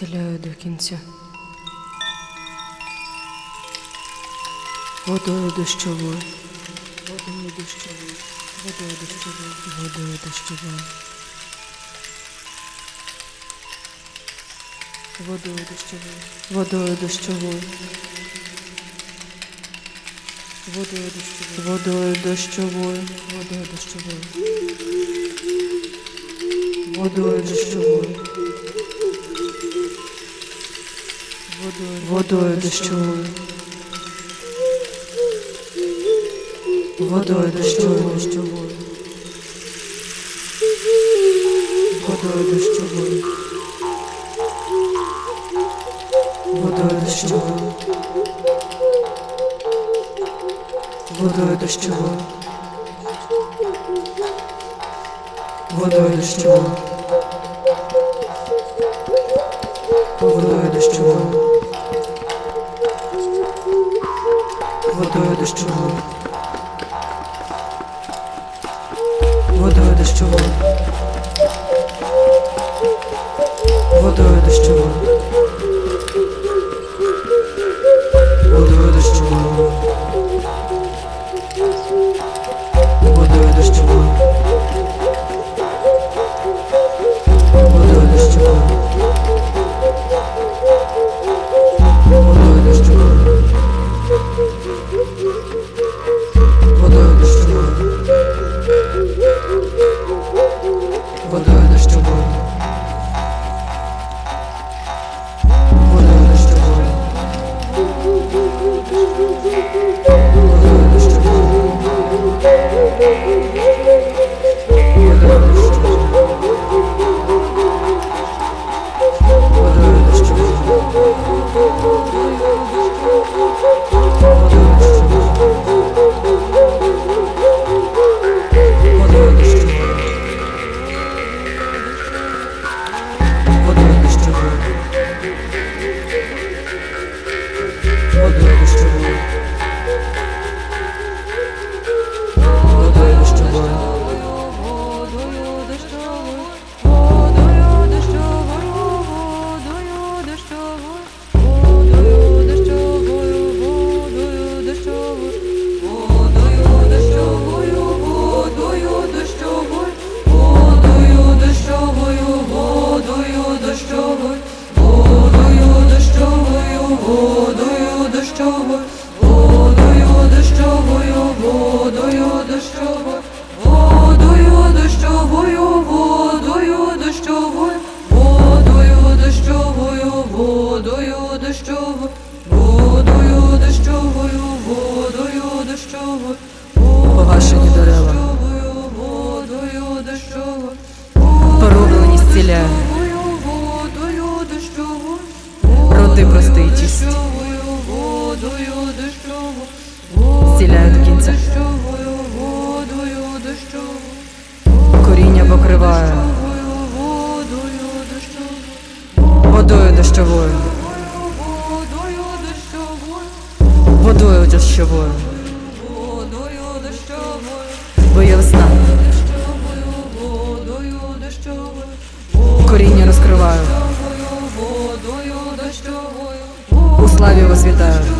вціляю до кінця. Водою дощовою, водою дощовою, водою дощовою, водою дощовою. Водою дощовою, водою дощовою. Водою дощовою, водою дощовою, водою дощовою. Водою дощовою. Водою дощовою. Водою дощовою. Водою дощовою. Водою дощовою. Водою дощовою. Водою дощовою. Водою дощовою. Водою дощовою. Водою дощовою. Thank you. Водою дощовою, водою дощовою, водою дощовою, водою дощовою, водою дощовою, водою дощовою, Погашені дерева. Водою дощовою, Зціляю до кінця. водою дощовою. Коріння покриваю. Водою дощовою, Водою дощовою. водою дощовою, Бо є весна. Коріння розкриваю. У славі вас вітаю.